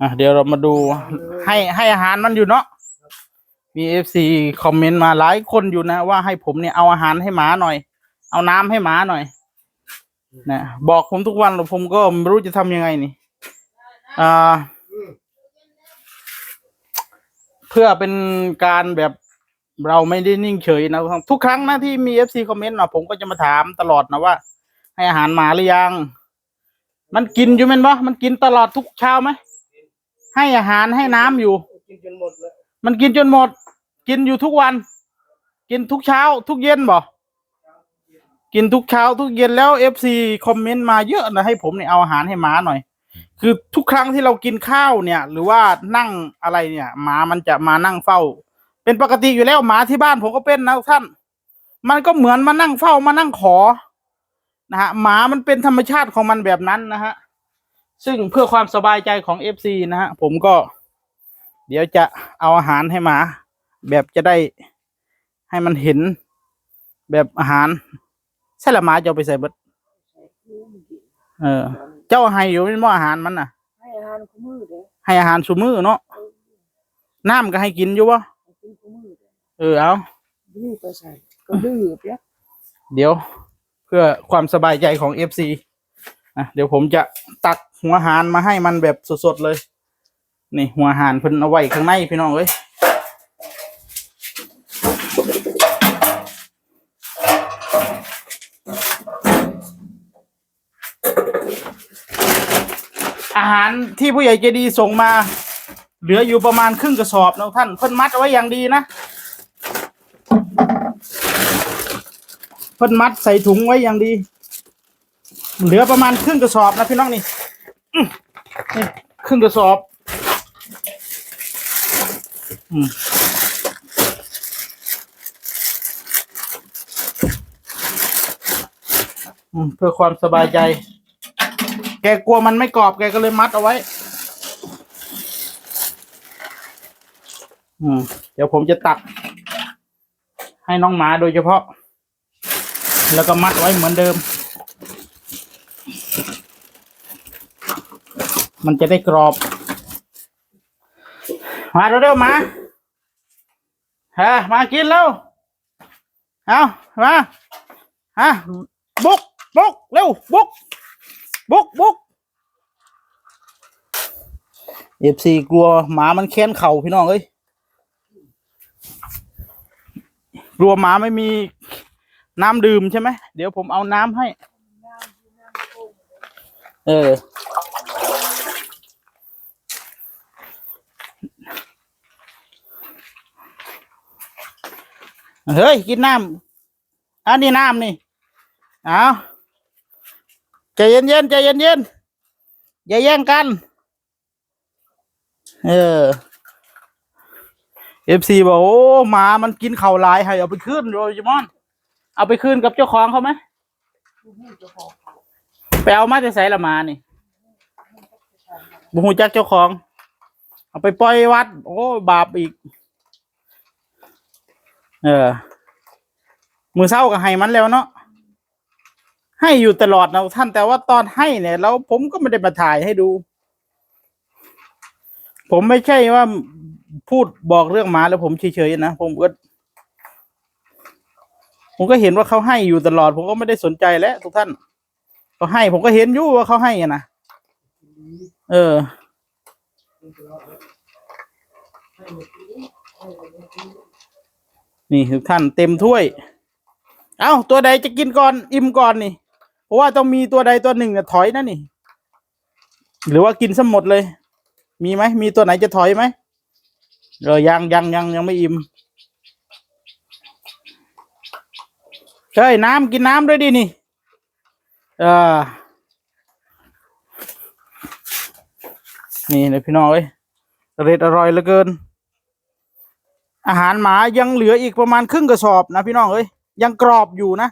อะเดี๋ยวเรามาดูให้ให้อาหารมันอยู่เนาะมีเอฟซีคอมเมนต์มาหลายคนอยู่นะว่าให้ผมเนี่ยเอาอาหารให้หมาหน่อย เอาน้ำให้หมาหน่อยนะบอกผมทุกวันแล้วผมก็ไม่รู้จะทำยังไงนี่อ่าเพื่อเป็นการแบบเราไม่ได้นิ่งเฉยนะทุกครั้งนะที่มีเอฟซีคอมเมนต์มาผมก็จะมาถามตลอดนะว่า ให้อาหารหมาหรือยัง มันกินอยู่ไหมนบ่มันกินตลอดทุกเช้าไหม ให้อาหารให้น้ำอยู่ กินจนหมดเลยมันกินจนหมด กินอยู่ทุกวัน กินทุกเช้า ทุกเย็นบ่กินทุกเช้า ทุกเย็นแล้วเอฟซีคอมเมนต์มาเยอะนะให้ผมเนี่ยเอาอาหารให้หมาหน่อย คือทุกครั้งที่เรากินข้าวเนี่ย หรือว่านั่งอะไรเนี่ยหมามันจะมานั่งเฝ้า เป็นปกติอยู่แล้วหมาที่บ้านผมก็เป็นนะท่าน มันก็เหมือนมานั่งเฝ้ามานั่งขอนะฮะหมามันเป็นธรรมชาติของมันแบบนั้นนะฮะ ซึ่งเพื่อความสบายใจของเอฟซีนะฮะผมก็ เดี๋ยวจะเอาอาหารให้หมา แบบจะได้ให้มันเห็นแบบอาหารใช่ละหมาจะเอาไปใส่เบิดเออ เจ้าให้อยู่เป็นหม้ออาหารมันน่ะ ให้อาหารคู่มือเด้อให้อาหารสุมือเนาะน้ำก็ให้กินอยู่วะให้กินคู่มือเด้อเออเอาดื้อไปใส่ก็ดื้อเปียกเดี๋ยว เพื่อความสบายใจของเอฟซีอะเดี๋ยวผมจะตัก หัวหารมาให้มันแบบสดๆเลย นี่หัวหารเพิ่นเอาไว้ข้างในพี่น้องเอ้ยอาหารที่ผู้ใหญ่ใจดีส่งมา เหลืออยู่ประมาณครึ่งกระสอบนะท่านเพิ่นมัดเอาไว้อย่างดีนะเพิ่นมัดใส่ถุงไว้อย่างดี เหลือประมาณครึ่งกระสอบนะพี่น้องนี่ ครึ่งกระสอบอืมอืมเพื่อความสบายใจ แกกลัวมันไม่กรอบแกก็เลยมัดเอาไว้ อืม เดี๋ยวผมจะตัก ให้น้องหมาโดยเฉพาะ แล้วก็มัดไว้เหมือนเดิม มันจะได้กรอบ มาเร็วๆมาฮะมากินแล้วเอามาฮะบุกบุกเร็วบุกบุกบุกเอฟซีกลัวหมามันแค้นเข่าพี่น้องเอ้ยกลัวหมาไม่มีน้ำดื่มใช่ไหมเดี๋ยวผมเอาน้ำให้ เออ เฮ้ย กินน้ำอันนี้น้ำนี่เอาใจเย็นๆใจเย็นๆอย่าแย่งกัน เออเอฟซีบอกโอ้หมามันกินเข่าลายให้เอาไปคืนโรยมอน เอาไปคืนกับเจ้าของเขาไหมไปเอามาจะใส่ละมานี่บูฮูจักเจ้าของ เอาไปปล่อยวัด โอ้ บาปอีก เออ มือเศร้าก็ให้มันแล้วเนาะให้อยู่ตลอดนะท่านแต่ว่าตอนให้เนี่ยแล้วผมก็ไม่ได้มาถ่ายให้ดู ผมไม่ใช่ว่าพูดบอกเรื่องหมาแล้วผมเฉยๆนะผมก็ ผมก็เห็นว่าเขาให้อยู่ตลอด ผมก็ไม่ได้สนใจแล้วทุกท่านเขาให้ ผมก็เห็นอยู่ว่าเขาให้อะนะเออ นี่ทุกท่านเต็มถ้วย เอ้าตัวใดจะกินก่อนอิ่มก่อนนี่ เพราะว่าต้องมีตัวใดตัวหนึ่งเนี่ยถอยนะนี่ หรือว่ากินซะหมดเลย มีไหมมีตัวไหนจะถอยไหมเออยังยังยังยังไม่อิ่มเฮ้ยน้ำกินน้ำด้วยดินี่ เออนี่เลยพี่น้องเอ้ยอร่อยอร่อยเหลือเกิน อาหารหมายังเหลืออีกประมาณครึ่งกระสอบนะพี่น้องเอ้ยยังกรอบอยู่นะ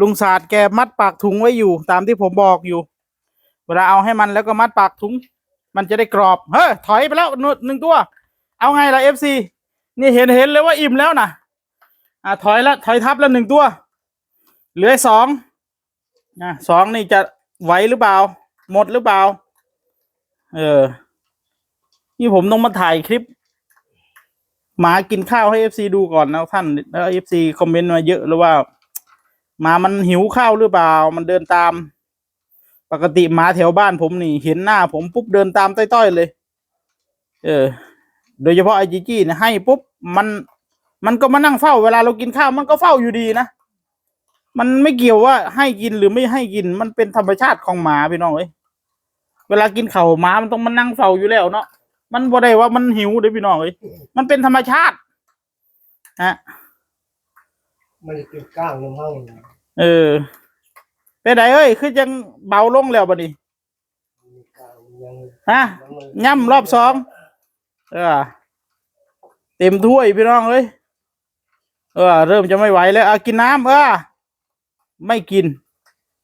ลุงศาสตร์แกมัดปากถุงไว้อยู่ ตามที่ผมบอกอยู่ เวลาเอาให้มันแล้วก็มัดปากถุง มันจะได้กรอบเฮ้ยถอยไปแล้วหนึ่งตัว เอาไงล่ะเอฟซีนี่เห็นเห็นเลยว่าอิ่มแล้วนะอ่าถอยล้วถอยทับแล้วหนึ่งตัว เหลือสองอะสองนี่จะไหวหรือเปล่า หมดหรือเปล่า เออ นี่ผมต้องมาถ่ายคลิป หมากินข้าวให้เอฟซีดูก่อนนะท่านแล้วเอฟซีคอมเมนต์มาเยอะแล้วว่าหมามันหิวข้าวหรือเปล่า มันเดินตาม ปกติหมาแถวบ้านผมนี่ เห็นหน้าผมปุ๊บเดินตามต้อยๆเลย เออ โดยเฉพาะไอจีจี้นี่ยให้ปุ๊บมัน มันก็มานั่งเฝ้าเวลาเรากินข้าวมันก็เฝ้าอยู่ดีนะมันไม่เกี่ยวว่าให้กินหรือไม่ให้กินมันเป็นธรรมชาติของหมาพี่น้องเอ้ยเวลากินข้าวหมามันต้องมานั่งเฝ้าอยู่แล้วเนาะ มันบ่ได้ว่ามันหิวเด้อพี่น้องเอ้ยมันเป็นธรรมชาติฮะมันจะเป็นก้างลงห้องเออเป็นไดเอ้ยคือยังเบาลงแล้วบัดนี้ มีก้างยังฮะ ย่ำรอบสองเออเต็มถ้วยพี่น้องเอ้ยเออ เริ่มจะไม่ไหวแล้วอะกินน้ำเออไม่กิน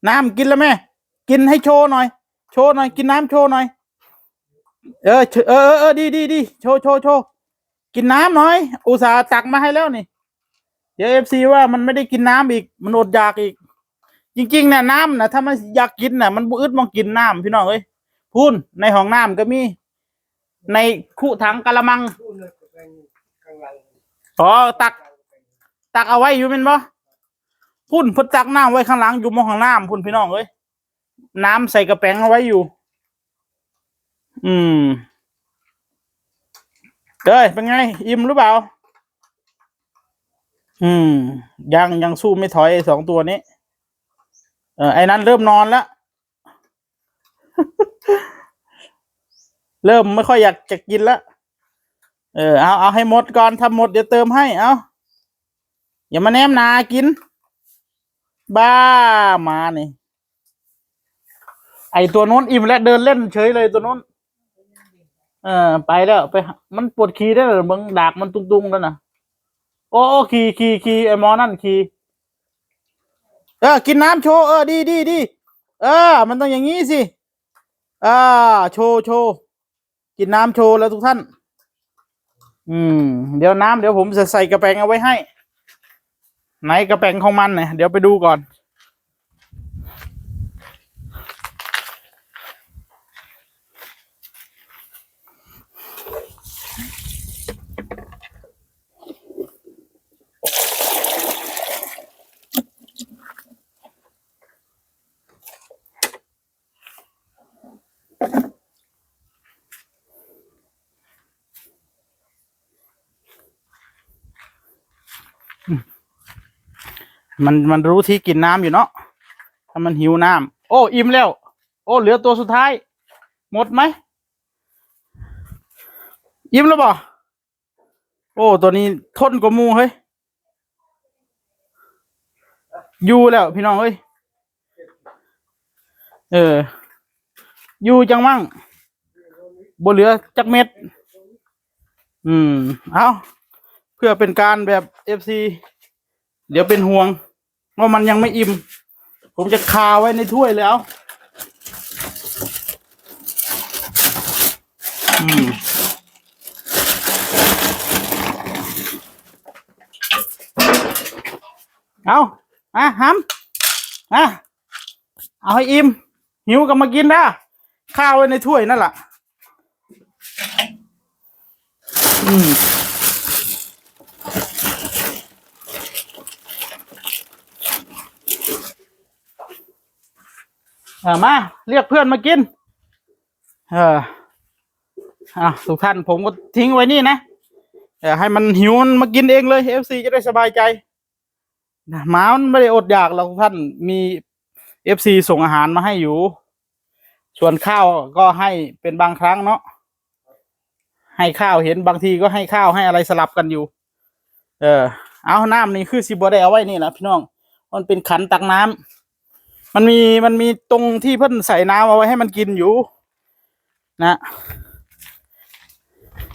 น้ำกินแล้วแม่ กินให้โชว์หน่อย โชว์หน่อย กินน้ำโชว์หน่อย เออเออเออดีดีดีโชว์โชว์โชว์กินน้ำหน่อย อุตส่าห์ตักมาให้แล้วนี่ เดี๋ยวเอฟซีว่ามันไม่ได้กินน้ำอีก มันอดอยากอีก จริงๆเนี่ยน้ำนะถ้ามันอยากกินน่ะมันบุอึดมองกินน้ำพี่น้องเอ้ยพูนในห้องน้ำก็มี ในคู่ถังกะละมังอ๋อตัก ตักเอาไว้อยู่เป็นบ่พุ่นพุ่นตักน้ำไว้ข้างหลังอยู่มองข้างน้ำพุ่นพี่น้องเอ้ยน้ำใส่กระแป้งเอาไว้อยู่ อืมเอ้ยเป็นไง อิ่มหรือเปล่า อืม ยังยังสู้ไม่ถอยไอ้สองตัวนี้ เออไอ้นั้นเริ่มนอนแล้ว เริ่มไม่ค่อยอยากจะกินล้วเออเอาเอาให้หมดก่อนทำหมดเดี๋ยวเติมให้ เอาอย่ามาแนมนากิน บ้ามานี่ไอตัวนู้นอิ่มแล้วเดินเล่นเฉยเลยตัวนู้น ออไปแล้วไปหามันปวดขี้ได้เหรอมึงดากมันตุงๆแล้วนะโอ้โอ้ขี่ขี่ขี่ไอหมอนั่นขี่เออ กินน้ำโชว์เออดีดีดีเออ มันต้องอย่างนี้สิอ่าโชว์โชว์กินน้ำโชว์แล้วทุกท่าน อืม เดี๋ยวน้ำเดี๋ยวผมจะใส่กระแปงเอาไว้ให้ ไหนกระแปงของมันเนี่ยเดี๋ยวไปดูก่อน มันมันรู้ที่กินน้ำอยู่เนาะถ้ามันหิวน้ำโอ้อิ่มแล้ว โอ้เหลือตัวสุดท้าย หมดไหมอิ่มแล้วบ่โอ้ตัวนี้ทนกว่ามูเฮ้ยอยู่แล้วพี่น้องเฮ้ยเออ อยู่จังมั่งบ่เหลือจักเม็ด อืม เอาเพื่อเป็นการแบบเอฟซีเดี๋ยวเป็นห่วง ว่ามันยังไม่อิ่ม ผมจะคาไว้ในถ้วยแล้วอืมเอาอะฮัมอะเอาให้อิ่ม หิวก็มากินนะข้าวไว้ในถ้วยนั่นแหละอืม อ่ามา เรียกเพื่อนมากิน เอออะทุกท่านผมก็ทิ้งไว้นี่นะเออให้มันหิวมันมากินเองเลยเอฟซีจะได้สบายใจนะหมามันไม่ได้อดอยากหรอกทุกท่านมีเอฟซีส่งอาหารมาให้อยู่ ส่วนข้าวก็ให้เป็นบางครั้งเนาะให้ข้าวเห็นบางทีก็ให้ข้าวให้อะไรสลับกันอยู่ เออ เอาน้ำนี่คือสิบได้เอาไว้นี่แหละพี่น้อง มันเป็นขันตักน้ำ มันมีมันมีตรงที่เพิ่นใส่น้ำเอาไว้ให้มันกินอยู่ นะ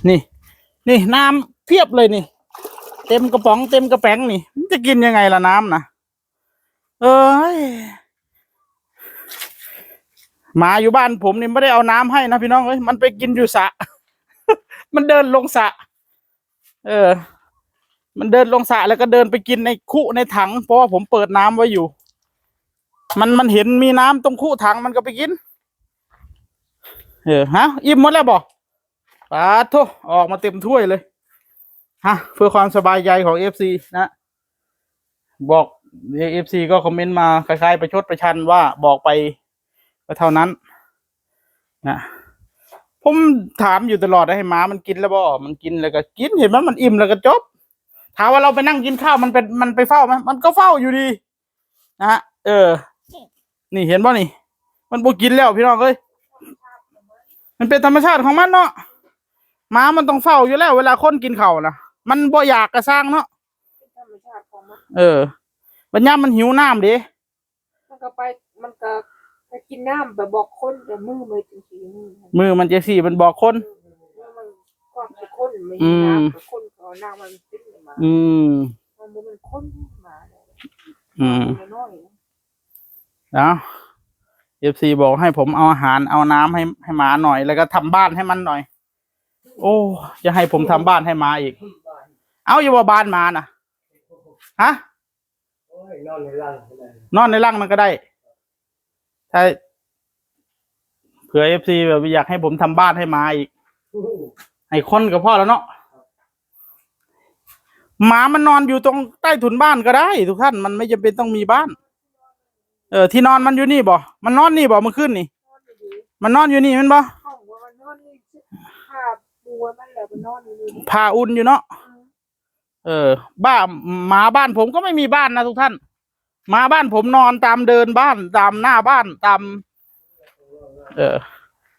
นี่ นี่น้ำเพียบเลยนี่ เต็มกระป๋องเต็มกระแป้งนี่มันจะกินยังไงล่ะน้ำนะเอ้ยหมาอยู่บ้านผมนี่ไม่ได้เอาน้ำให้นะพี่น้องเอ้ยมันไปกินอยู่สระมันเดินลงสระเออ มันเดินลงสระแล้วก็เดินไปกินในคุในถัง เพราะว่าผมเปิดน้ำไว้อยู่ มันมันเห็นมีน้ำตรงคู่ถังมันก็ไปกิน เออฮะอิ่มหมดแล้วบ่ปาดโทออกมาเต็มถ้วยเลย ฮะ เพื่อความสบายใจของเอฟซีนะ บอกเอฟซีก็คอมเมนต์มาคล้ายๆประชดประชันว่าบอกไปก็เท่านั้น นะผมถามอยู่ตลอดนะให้หมามันกินแล้วบ่ มันกินแล้วก็กินเห็นไหมมันอิ่มแล้วก็จบ ถามว่าเราไปนั่งกินข้าวมันเป็นมันไปเฝ้าไหมมันก็เฝ้าอยู่ดี นะฮะ เออ นี่เห็นป่ะนี่ มันบ่กินแล้วพี่น้องเอ้ยมันเป็นธรรมชาติของมันเนาะหมามันต้องเฝ้าอยู่แล้ว เวลาคนกินข้าวนะมันบ่อยากกระสร้างเนาะเป็นธรรมชาติของมันเออบัญญามมันหิวน้ำเด้มันก็ไปมันก็ไปกินน้ำแบบบอกคนแต่มือมือจริงๆมือมันมือมันจะสี่มันบอกคนมันก็คือคนไม่อืมีมน้ำกับคนก็เอาน้ำมันปิ้งมาอืมมันบ่เป็นคนมาเลยอืมมั นะแล้วเอฟซีบอกให้ผมเอาอาหารเอาน้ำให้ให้หมาหน่อย แล้วก็ทำบ้านให้มันหน่อย โอ้จะให้ผมทำบ้านให้หมาอีก เอาอย่าว่าบ้านหมานะฮะนอนในรังก็ได้นอนในร่างมันก็ได้ถ้าเผื่อเอฟซีแบบอยากให้ผมทำบ้านให้หมาอีกให้คนกับพ่อแล้วเนาะหมามันนอนอยู่ตรงใต้ถุนบ้านก็ได้ ทุกท่านมันไม่จำเป็นต้องมีบ้าน เออที่นอนมันอยู่นี่บ่ มันนอนนี่บ่เมื่อคืนนี่ นอนดีมันนอนอยู่นี่แมันบ่ๆห้องว่ามันนอนนี่ผ้าปูมันแหละมันนอนอยู่นี่พาอุ่นอยู่เนาะ เออ บ้านหมาบ้านผมก็ไม่มีบ้านนะทุกท่านหมาบ้านผมนอนตามเดินบ้านตามหน้าบ้านตาม เออ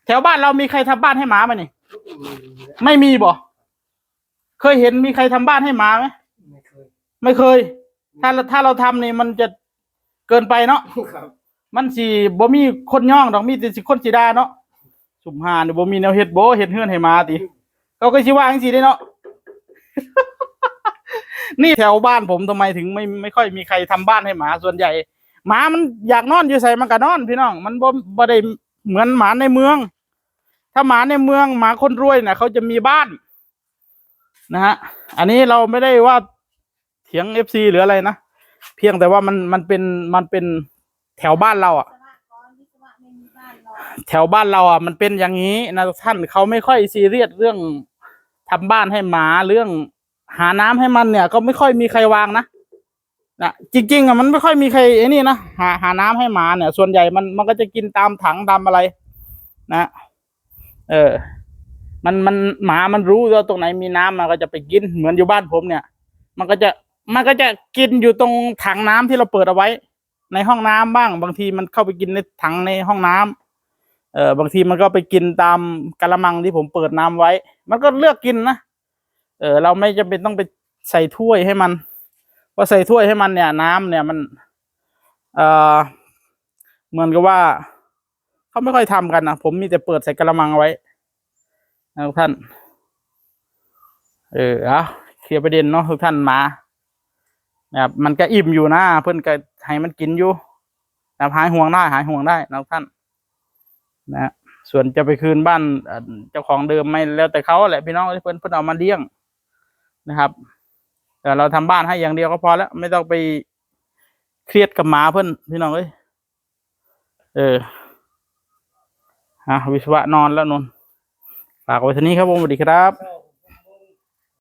แถวบ้านเรามีใครทำบ้านให้หมาไหมนี่ ไม่มีบ่ เคยเห็นมีใครทำบ้านให้หมาไหม ไม่เคย ไม่เคย ถ้าเราถ้าเราทำนี่มันจะ เกินไปเนาะครับมันสิบ่มีคนย่องดอกมีแต่สิคนสิดาเนาะสุมหานี่บ่มีแนวเฮ็ดบ่เฮ็ดเฮือนให้หมาติเขาก็สิว่าจังซี่เด้เนาะ นี่แถวบ้านผมทำไมถึงไม่ไม่ค่อยมีใครทำบ้านให้หมาส่วนใหญ่ หมามันอยากนอนอยู่ใส่มันก็นอนพี่น้อง มันบ่บ่ได้เหมือนหมาในเมือง ถ้าหมาในเมืองหมาคนรวยน่ะเขาจะมีบ้านนะฮะ อันนี้เราไม่ได้ว่าเถียง FC หรืออะไรนะ เพียงแต่ว่ามันมันเป็นมันเป็นแถวบ้านเราอะ แถวบ้านเราอะ มันเป็นอย่างนี้นะท่านเขาไม่ค่อยซีเรียสเรื่องทำบ้านให้หมาเรื่องหาน้ำให้มันเนี่ย ก็ไม่ค่อยมีใครวางนะนะจริงๆอะมันไม่ค่อยมีใครไอ้นี่นะหาหาน้ำให้หมาเนี่ย ส่วนใหญ่มันมันก็จะกินตามถังตามอะไร นะ เออ มันมันหมามันรู้ว่าตรงไหนมีน้ำมันก็จะไปกินเหมือนอยู่บ้านผมเนี่ย มันก็จะ มันก็จะกินอยู่ตรงถังน้ำที่เราเปิดเอาไว้ ในห้องน้ำบ้าง บางทีมันเข้าไปกินในถังในห้องน้ำเออบางทีมันก็ไปกินตามกะละมังที่ผมเปิดน้ำไว้ มันก็เลือกกินนะเออเราไม่จำเป็นต้องไปใส่ถ้วยให้มันเพราะใส่ถ้วยให้มันเนี่ย น้ำเนี่ยมัน เออเหมือนกับว่าเขาไม่ค่อยทำกันนะผมมีแต่เปิดใส่กะละมังเอาไว้นะทุกท่าน เออเอาเคลียร์ประเด็นเนาะทุกท่านมา นะครับมันก็อิ่มอยู่นะเพื่อนก็ให้มันกินอยู่นะหายห่วงได้หายห่วงได้นะท่านนะฮะส่วนจะไปคืนบ้านเจ้าของเดิมไม่แล้วแต่เขาแหละพี่น้องเพื่อนเพื่อนเอามาเลี้ยงนะครับ แต่เราทำบ้านให้อย่างเดียวก็พอแล้ว ไม่ต้องไปเครียดกับหมาเพื่อนพี่น้องเอ้ยเออฮะวิศวะนอนแล้วนนฝากไว้เท่นี้ครับผมสวัสดีครับ